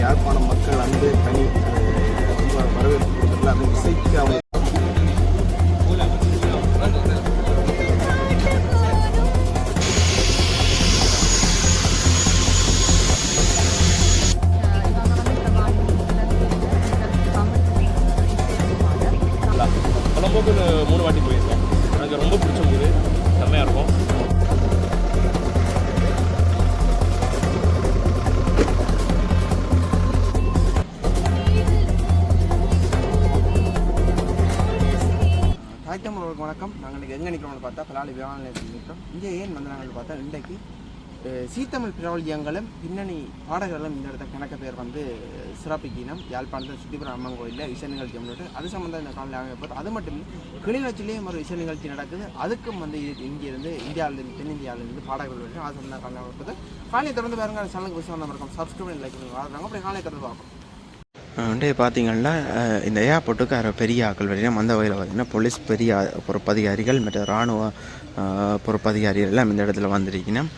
யாழ்ப்பாணம் மக்கள் அன்பு தனி ரொம்ப வரவேற்பு கொடுத்துருக்கல அந்த இசைக்கு அவங்க காலை விமான நிலையத்தில் நிற்கிறோம் இங்கே ஏன் வந்தாங்கன்னு பார்த்தா இன்றைக்கு சீத்தமிழ் பிரபல்யங்களும் பின்னணி பாடகர்களும் இந்த இடத்த கணக்க பேர் வந்து சிறப்பிக்கினம் யாழ்ப்பாணத்தில் சுத்திபுரம் அம்மன் கோயிலில் இசை நிகழ்ச்சி முன்னிட்டு அது சம்மந்தம் இந்த காலையில் அமைப்பது அது மட்டும் இல்லை கிளிநொச்சிலேயும் ஒரு இசை நிகழ்ச்சி நடக்குது. அதுக்கும் வந்து இது இங்கேருந்து இந்தியாவிலிருந்து தென்னிந்தியாவிலிருந்து பாடகர்கள் வருது அது சம்மந்தம் காலையில் அமைப்பது காலையை திறந்து பாருங்க. சேனலுக்கு விசுவாசம் இருக்கும். சப்ஸ்கிரைப் லைக் பண்ணி வாழ்றாங்க அப்புறம் காலையை தொடர்ந்து பார்ப்போம். வந்து பார்த்தீங்கன்னா இந்த ஏர்போர்ட்டுக்கு பெரிய ஆக்கள் வரையும் அந்த வகையில் பார்த்தீங்கன்னா போலீஸ் பெரிய பொறுப்பதிகாரிகள் மற்ற இராணுவ பொறுப்பதிகாரிகள் எல்லாம் இந்த இடத்துல வந்திருக்கணும்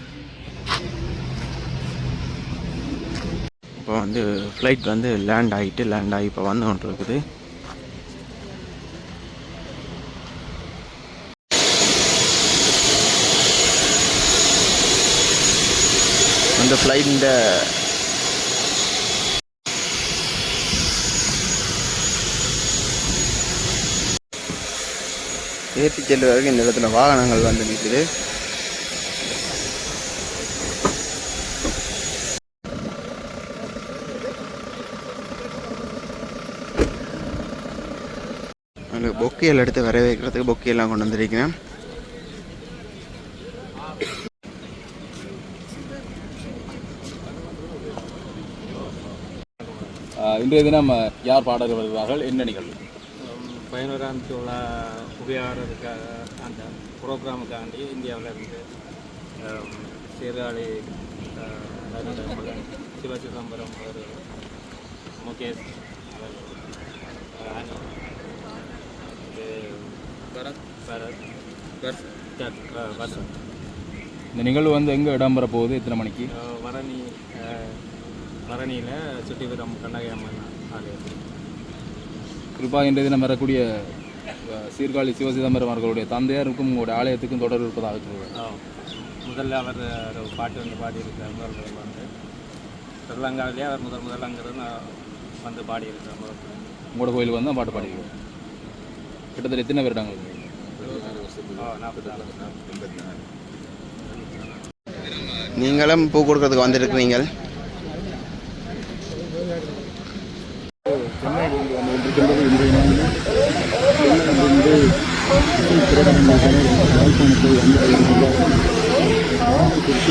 இப்போ வந்து ஃப்ளைட் வந்து லேண்ட் ஆகிட்டு லேண்ட் ஆகி இப்போ வந்து கொண்டு இருக்குது அந்த ஃப்ளைட் ஏற்றி செல்வதற்கு இந்த இடத்துல வாகனங்கள் வந்து நிற்குது. பொக்கைகள் எடுத்து வர வைக்கிறதுக்கு பொக்கையெல்லாம் கொண்டு வந்திருக்கிறேன். இன்றைய தினம் யார் பாடகர் வருகிறார்கள் என்ன நிகழ்வு? பதினோராம் உள்ள உபயோகத்துக்காக அந்த ப்ரோக்ராமுக்காண்டி இந்தியாவில் இருந்து சீர்காழி நரேந்திரமோகன், சிவ சிதம்பரம் அவர் முகேஷ் பரத் பரத் வசந்த் இந்த நிகழ்வு வந்து எங்கே இடம்பெற போகுது? எத்தனை மணிக்கு? வரணி வரணியில் சுட்டிபுரம் கண்ணகி அம்மன் ஆலயம். குறிப்பாக இன்றைய தினம் வரக்கூடிய சீர்காழி சிவசிதம்பரம் அவர்களுடைய தந்தையாருக்கும் உங்களுடைய ஆலயத்துக்கும் தொடர்பு இருப்பதாக சொல்கிறார் ஆ. முதல்ல அவர் ஒரு பாட்டு வந்து பாடியிருக்கார் முதல் முதல்ல வந்து. ஸ்ரீலங்காவிலே அவர் முதல் முதலங்கிறது நான் வந்து பாடியிருக்கார் முதல் முதல்ல. உங்களோட கோயிலுக்கு வந்து பாட்டு பாடிக்கிறோம் கிட்டத்தட்ட எத்தனை வருடங்கள்?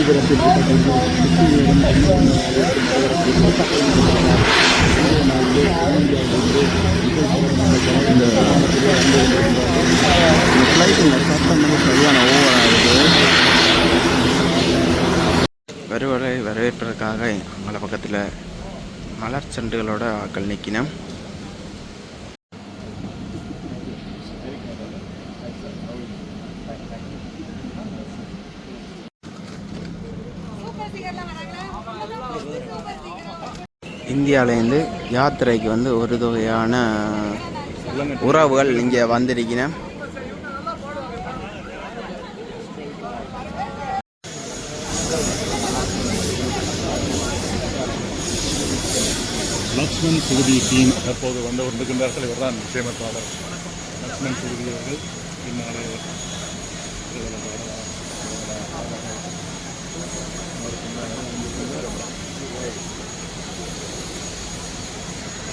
ஆ நாற்பத்தி நாலு நீங்களும் பூ கொடுக்கறதுக்கு வருவரை வரவேற்பதற்காக மலை பக்கத்தில் மலர் சண்டுகளோட ஆக்கள் நிற்கினோம் இந்தியாவிலேருந்து யாத்திரைக்கு வந்து ஒரு தொகையான உறவுகள் இங்கே வந்திருக்கிறேன் லக்ஷ்மண் சுகுதி டீம் தற்போது வந்து கொண்டிருக்கின்றார்கள். இவர் தான் நிச்சயமற்றாளர் லக்ஷ்மண் சுகுதி அவர்கள் பின்னாலே Sirkazhi Sivachidambaram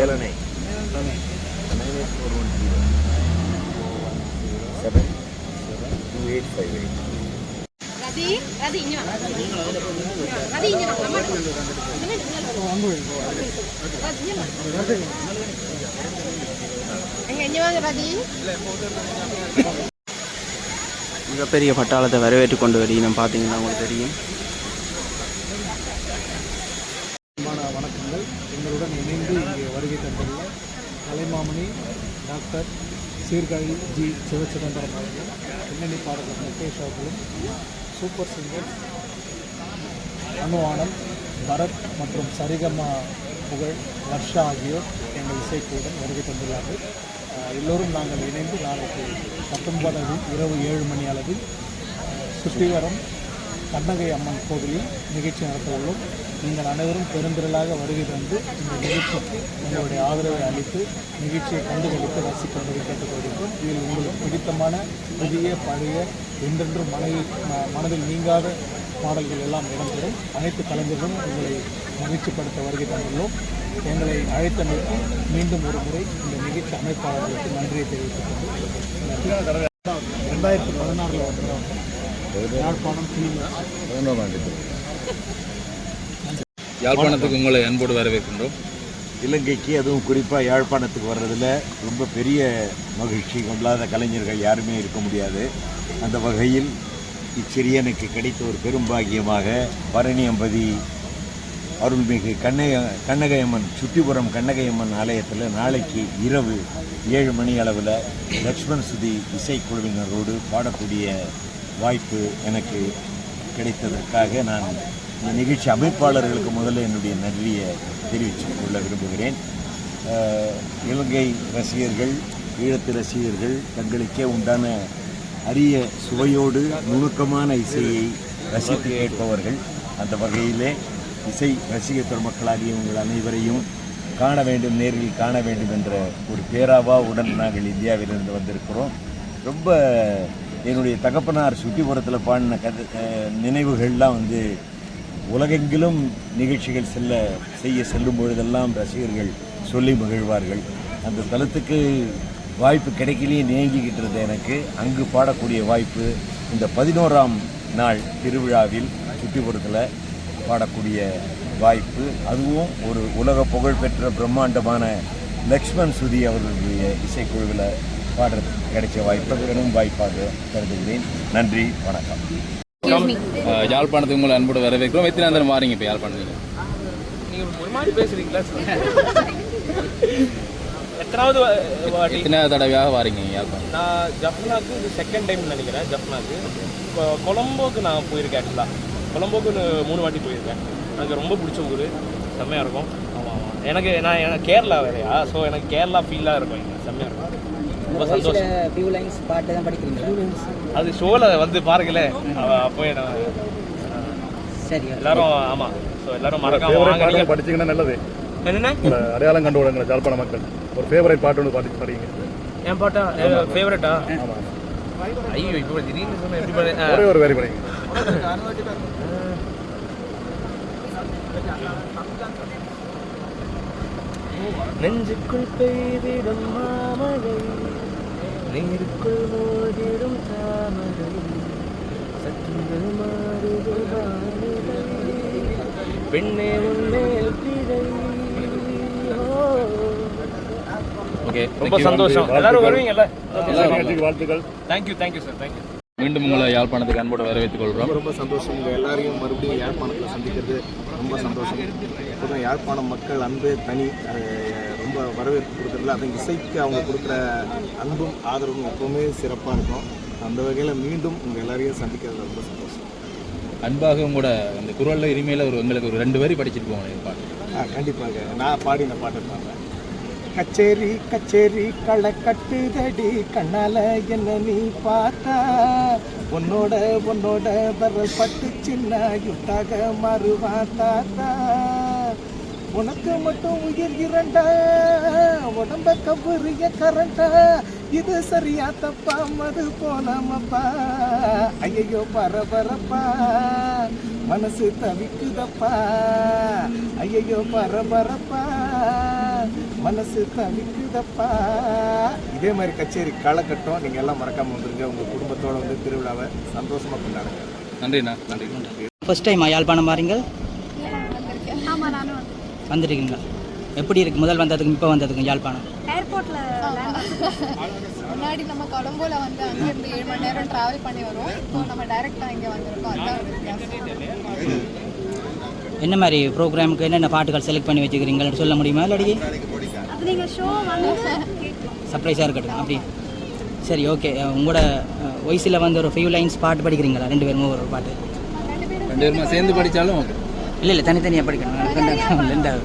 ஏழனை. Nine eight four one zero seven two eight five eight ரதி ரதி இங்க ரதி இங்க மிகப்பெரிய பட்டாளத்தை வரவேற்று கொண்டு வருகிறோம் பார்த்தீங்கன்னா உங்களுக்கு தெரியும். டாக்டர் சீர்காழி ஜி சிவச்சிதம்பரம் அவர்களும் பின்னணி பாடகர் முகேஷ் அவர்களும் சூப்பர் சிங்கர் அனு பரத் மற்றும் சரிகமா புகழ் வர்ஷா ஆகியோர் எங்கள் இசைக்குடன் வருகை தந்துள்ளார்கள் எல்லோரும் நாங்கள் இணைந்து நாளைக்கு பத்தொன்பதாவது இரவு ஏழு மணி அளவில் சுற்றிவரம் கண்ணகை அம்மன் கோவிலில் நிகழ்ச்சி நடத்த உள்ளோம் நீங்கள் அனைவரும் பெருந்திரளாக வருகை தந்து இந்த நிகழ்ச்சிக்கு உங்களுடைய ஆதரவை அளித்து நிகழ்ச்சியை கண்டுகளித்து ரசிக்கும்படி கேட்டுக்கொள்கிறோம் இதில் உங்களுக்கு பிடித்தமான புதிய பழைய என்றென்றும் மனதில் மனதில் நீங்காத பாடல்கள் எல்லாம் இடம்பெறும். அனைத்து கலைஞர்களும் உங்களை மகிழ்ச்சிப்படுத்த வருகை தந்துள்ளோம். எங்களை அழைத்தமைக்கு மீண்டும் ஒரு முறை இந்த நிகழ்ச்சி அமைப்பாளர்களுக்கு நன்றியை தெரிவித்துக் கொண்டு ரெண்டாயிரத்தி பதினாறில் வந்துடுறோம் யாழ்ப்பாணம் ஆண்டு யாழ்ப்பாணத்துக்கு உங்களை அன்போடு வரவேற்கின்றோம். இலங்கைக்கு அதுவும் குறிப்பாக யாழ்ப்பாணத்துக்கு வர்றதில் ரொம்ப பெரிய மகிழ்ச்சி கொள்ளாத கலைஞர்கள் யாருமே இருக்க முடியாது. அந்த வகையில் இச்சிறியனுக்கு கிடைத்த ஒரு பெரும்பாகியமாக பரணியம்பதி அருள்மிகு கண்ணக கண்ணகையம்மன் சுட்டிபுரம் கண்ணகையம்மன் ஆலயத்தில் நாளைக்கு இரவு ஏழு மணி அளவில் லக்ஷ்மண் சுதி இசைக்குழுவினரோடு பாடக்கூடிய வாய்ப்பு எனக்கு கிடைத்ததற்காக நான் இந்த நிகழ்ச்சி அமைப்பாளர்களுக்கு முதல்ல என்னுடைய நன்றியை தெரிவித்து கொள்ள விரும்புகிறேன். இலங்கை ரசிகர்கள் ஈழத்து ரசிகர்கள் தங்களுக்கே உண்டான அரிய சுவையோடு நுணுக்கமான இசையை ரசித்து கேட்பவர்கள். அந்த வகையிலே இசை ரசிக பெருமக்களாகிய உங்கள் அனைவரையும் காண வேண்டும் நேரில் காண வேண்டும் என்ற ஒரு பேராவாவுடன் நாங்கள் இந்தியாவிலிருந்து வந்திருக்கிறோம். ரொம்ப என்னுடைய தகப்பனார் சுற்றிப்புறத்தில் பாடின கதை நினைவுகள்லாம் வந்து உலகெங்கிலும் நிகழ்ச்சிகள் செல்ல செய்ய செல்லும் பொழுதெல்லாம் ரசிகர்கள் சொல்லி மகிழ்வார்கள். அந்த தளத்துக்கு வாய்ப்பு கிடைக்கலையே நேங்கிக்கிட்டு இருந்த எனக்கு. அங்கு பாடக்கூடிய வாய்ப்பு இந்த பதினோராம் நாள் திருவிழாவில் சுற்றிப்புறத்தில் பாடக்கூடிய வாய்ப்பு. அதுவும் ஒரு உலக புகழ்பெற்ற பிரம்மாண்டமான லக்ஷ்மண் சுதி அவர்களுடைய இசைக்குழுவில் பாடுறதுக்கு கிடைச்ச வாய்ப்பு. பெரும் வாய்ப்பாக கருதுகிறேன். நன்றி வணக்கம். யாழ்ப்பாணத்துக்கு உங்களை அன்போடு வரவேற்கிறோம். எத்தனை நேரம் வாரீங்க இப்போ யாழ்ப்பாணத்துக்கு நீங்க ஒரு மாதிரி பேசுறீங்களா? எத்தனாவது எத்தனை தடவையாக வாரீங்க யாழ்ப்பாணம் நான் ஜப்னாக்கு இது செகண்ட் டைம் நினைக்கிறேன் ஜப்னாக்கு இப்போ கொலம்போக்கு நான் போயிருக்கேன் ஆக்சுவலாக கொலம்போக்கு மூணு வாட்டி போயிருக்கேன். எனக்கு ரொம்ப பிடிச்ச ஊர். செம்மையாக இருக்கும். ஆமாம் ஆமாம் எனக்கு நான் எனக்கு கேரளா வேறையா? ஸோ எனக்கு கேரளா ஃபீலாக இருக்கும் இங்கே. செம்மையாக இருக்கும். ரொம்ப சந்தோஷம். ஃபியூ லைன்ஸ் பாட்டு தான் படிக்கிறீங்களா? அது ஷோவில் வந்து பாருங்களேன். அப்போ சரி எல்லாரும் ஆமாம் ஸோ எல்லாரும் மறக்காம வாங்க. பாட்டு படிச்சீங்கன்னா நல்லது. என்னென்ன? அடையாளம் கண்டு விடுங்க ஜாழ்ப்பாண மக்கள். ஒரு ஃபேவரட் பாட்டு ஒன்று பாடி படிங்க. என் பாட்டா? ஃபேவரட்டா ஐயோ இப்போ திடீர்னு சொன்ன எப்படி ஆ. ஒரே ஒரு வேரி படிங்க. நெஞ்சுக்குள் பெய்திடும் மாமழை நீருக்குள் மோதிடும் தாமரை. சற்றுங்கள் மாறுது பெண்ணே உன்மேல் பிழை. ஓகே ரொம்ப சந்தோஷம். எல்லாரும் வருவீங்கல்ல? வாழ்த்துக்கள். தேங்க்யூ தேங்க்யூ சார் தேங்க்யூ மீண்டும் உங்களை யாழ்ப்பாணத்துக்கு அன்போடு வரவேற்றுக் கொள்கிறோம். ரொம்ப சந்தோஷம். உங்கள் எல்லாரையும் மறுபடியும் யாழ்ப்பாணத்தில் சந்திக்கிறது ரொம்ப சந்தோஷம். எப்போதும் யாழ்ப்பாணம் மக்கள் அன்பு தனி அது ரொம்ப வரவேற்பு கொடுக்குறதுல அது இசைக்கு அவங்க கொடுக்குற அன்பும் ஆதரவும் எப்போவுமே சிறப்பாக இருக்கும். அந்த வகையில் மீண்டும் உங்கள் எல்லாரையும் சந்திக்கிறதுல ரொம்ப சந்தோஷம். அன்பாக உங்களோட அந்த குரலில் இனிமேல் ஒரு எங்களுக்கு ஒரு ரெண்டு வரி படிச்சிட்டு போவோம் பாட்டு ஆ கண்டிப்பாக நான் பாடி இந்த பாட்டை பாடுறேன். கச்சேரி கச்சேரி களை கட்டுதடி கண்ணால என்ன நீ பார்த்தா? உன்னோட உன்னோட வரல் பட்டு சின்ன யுத்தாக மாறுவா தாத்தா. உனக்கு மட்டும் உயிர் இரண்டா? உடம்ப கவுரிய கரண்டா? இது சரியா தப்பா? மது போலாமப்பா ஐயோ பரபரப்பா மனசு தவிக்குதப்பா. ஐயோ பரபரப்பா மனசு தவிக்குதப்பா. இதே மாதிரி கச்சேரி களக்கட்டும் நீங்கள் எல்லாம் மறக்காம வந்துருங்க. உங்கள் குடும்பத்தோட வந்து திருவிழாவை சந்தோஷமா கொண்டாடுங்க. நன்றிண்ணா. நன்றி. ஃபர்ஸ்ட் டைம் யாழ்ப்பாணம் பாருங்கள் ஆமா நானும் வந்து. வந்திருக்கீங்க எப்படி இருக்கு? முதல் வந்ததுக்கும் இப்போ வந்ததுக்கும் யாழ்ப்பாணம்? ஏர்போர்ட்ல முன்னாடி நம்ம கொலம்போல வந்து அங்கிருந்து ஏழு மணி நேரம் டிராவல் பண்ணி வரோம் இப்போ நம்ம டைரக்டா இங்க வந்திருக்கோம். அதான் என்ன மாதிரி ப்ரோக்ராமுக்கு என்னென்ன பாட்டுகள் செலக்ட் பண்ணி வச்சுக்கிறீங்கன்னு சொல்ல முடியுமா இல்லாடி அது நீங்க ஷோ வந்து சர்ப்ரைஸாக இருக்கட்டும் அப்படி. சரி ஓகே உங்களோட வயசில் வந்து ஒரு ஃபியூ லைன்ஸ் பாட்டு படிக்கிறீங்களா? ரெண்டு பேரும் ஒரு பாட்டு. ரெண்டு பேரும் சேர்ந்து படித்தாலும் ஓகே. இல்லை இல்லை தனித்தனியாக படிக்கணும். ரெண்டாவது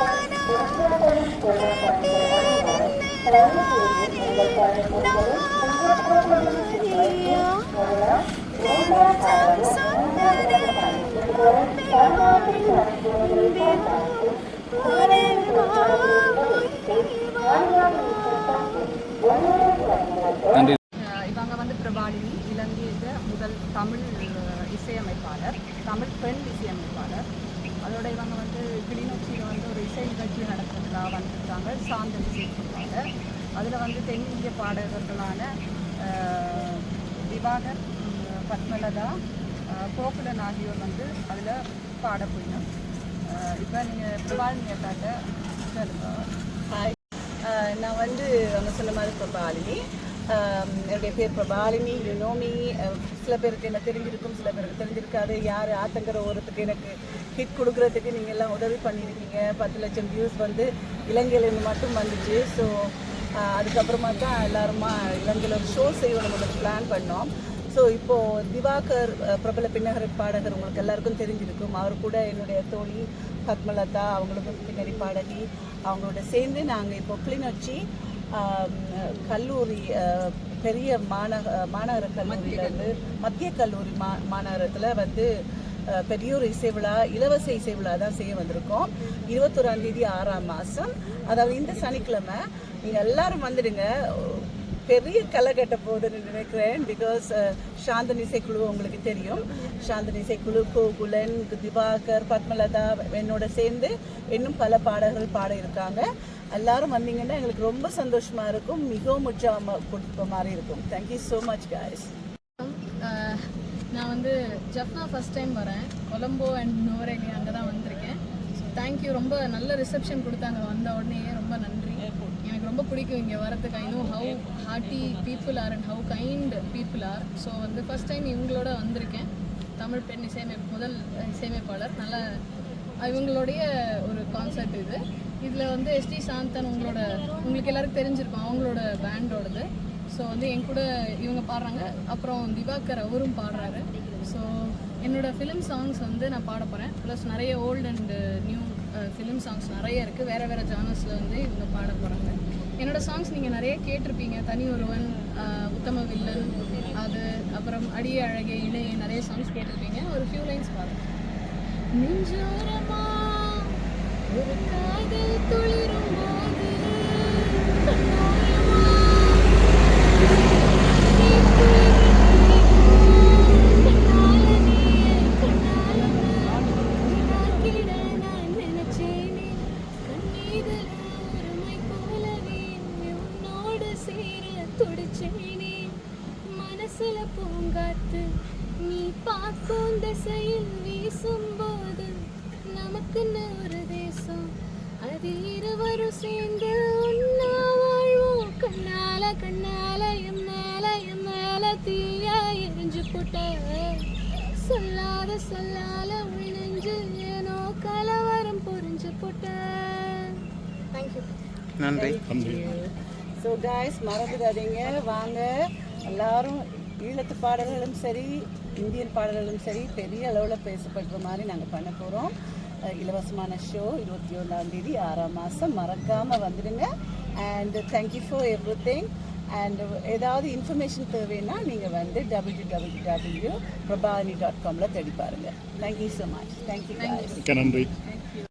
நீ அன்புல வெத வெதச்ச என்ன நீ பறிச்சாயே முன்பே வா என் அன்பே வா ஊனே வா உயிரே வா முன்பே வா என் அன்பே வா பூ பூவாய் பூ நன்றி இவங்க வந்து பிரபாலினி இலங்கையில் முதல் தமிழ் அஹ், இசையமைப்பாளர் தமிழ் பெண் இசையமைப்பாளர் அதோட இவங்க வந்து கிளிநொச்சியில் வந்து ஒரு இசை நிகழ்ச்சி நடத்துறதுக்காக வந்திருக்காங்க சாந்தன் சேர்த்துருக்காங்க அதில் வந்து தென்னிந்திய பாடகர்களான திவாகர் பத்மலதா கோகுலன் ஆகியோர் வந்து அதில் பாட போயிடும் இப்போ நீங்கள் பிரபாலினி நேட்டாட்ட ஹாய் நான் வந்து அவங்க சொன்ன மாதிரி பிரபாலினி. என்னுடைய பேர் பிரபாலினி யுனோமி சில பேருக்கு என்ன தெரிஞ்சிருக்கும் சில பேருக்கு தெரிஞ்சிருக்காது. யார் ஆத்தங்கிற ஓரத்துக்கு எனக்கு ஹிட் கொடுக்குறதுக்கு நீங்கள் எல்லாம் உதவி பண்ணியிருக்கீங்க. பத்து லட்சம் வியூஸ் வந்து இலங்கையிலேருந்து மட்டும் வந்துச்சு. ஸோ அதுக்கப்புறமா தான் எல்லாருமா இலங்கையில் ஒரு ஷோ செய்யணும் பிளான் பண்ணோம். ஸோ இப்போது திவாகர் பிரபல பின்னகர பாடகர் உங்களுக்கு எல்லாருக்கும் தெரிஞ்சிருக்கும். அவர் கூட என்னுடைய தோழி பத்மலதா அவங்களுக்கும் பின்னணி பாடகி. அவங்களோட சேர்ந்து நாங்கள் இப்போ கிளிநொச்சி கல்லூரி பெரிய மாநக மாநகர கல்லூரியில் வந்து மத்திய கல்லூரி மா மாநகரத்தில் வந்து பெரியூர் இசை விழா இலவச இசை விழா தான் செய்ய வந்திருக்கோம். இருபத்தொராம் தேதி ஆறாம் மாதம் அதாவது இந்த சனிக்கிழமை நீங்கள் எல்லாரும் வந்துடுங்க. பெரிய களை கட்ட போகுதுன்னு நினைக்கிறேன். பிகாஸ் சாந்தன் இசைக்குழு உங்களுக்கு தெரியும். சாந்தன் இசைக்குழு கோகுலன் திவாகர் பத்மலதா என்னோட சேர்ந்து இன்னும் பல பாடகர்கள் பாட இருக்காங்க. எல்லாரும் வந்தீங்கன்னா எங்களுக்கு ரொம்ப சந்தோஷமா இருக்கும். மிகவும் உற்சாகமாக கொடுத்த மாதிரி இருக்கும். தேங்க்யூ ஸோ மச் காய்ஸ் நான் வந்து ஜப்னா ஃபஸ்ட் டைம் வரேன். கொலம்போ அண்ட் நோரேலி அங்கே தான் வந்திருக்கேன். ஸோ தேங்க்யூ ரொம்ப நல்ல ரிசப்ஷன் கொடுத்தாங்க. வந்த உடனே ரொம்ப நன்றி. எனக்கு ரொம்ப பிடிக்கும் இங்கே வரதுக்கு. I know how hearty people are and how kind people are so வந்து ஃபஸ்ட் டைம் இவங்களோட வந்திருக்கேன். தமிழ் பெண் இசையமை முதல் இசையமைப்பாளர். நல்ல இவங்களுடைய ஒரு கான்சர்ட் இது. இதில் வந்து எஸ்டி சாந்தன் உங்களோட உங்களுக்கு எல்லாருக்கும் தெரிஞ்சிருக்கும். அவங்களோட பேண்டோடது ஸோ வந்து என் கூட இவங்க பாடுறாங்க. அப்புறம் திவாகர் அவரும் பாடுறாரு. ஸோ என்னோடய ஃபிலிம் சாங்ஸ் வந்து நான் பாட போகிறேன் ப்ளஸ் நிறைய old and new film songs நிறைய இருக்குது வேறு வேறு ஜானர்ஸில் வந்து இவங்க பாட போகிறாங்க என்னோடய சாங்ஸ் நீங்கள் நிறைய கேட்டிருப்பீங்க. தனி ஒருவன் uh, உத்தம வில்லன் அது அப்புறம் அடிய அழகே இணைய நிறைய சாங்ஸ் கேட்டிருப்பீங்க. ஒரு ஃபியூ லைன்ஸ் பாருங்க நெஞ்சோரமா ஒரு காதல் துளிரும் திசையில் வீசும்போது நமக்குன்னு ஒரு தேசம். அதில் இருவரும் சேர்ந்து ஒன்னா வாழ்வோம். கண்ணால கண்ணால என் மேல என் மேல தீயா எரிஞ்சு போட்ட. சொல்லாத சொல்லால உள் நெஞ்சில் ஏனோ கலவரம் புரிஞ்சு போட்ட. தேங்க்யூ நன்றி. ஸோ காய்ஸ் மறந்துடாதீங்க. வாங்க. எல்லாரும் ஈழத்து பாடல்களும் சரி இந்தியன் பாடல்களும் சரி பெரிய அளவில் பேசப்படுற மாதிரி நாங்கள் பண்ண போகிறோம் இலவசமான ஷோ இருபத்தி ஒன்றாம் தேதி ஆறாம் மாதம் மறக்காமல் வந்துடுங்க. And thank you for everything and ஏதாவது இன்ஃபர்மேஷன் தேவைன்னா நீங்கள் வந்து டபிள்யூ டபிள்யூ டபிள்யூ பிரபானி டாட் காமில் தேடி பாருங்கள் தேங்க்யூ ஸோ மச் தேங்க்யூ நன்றி.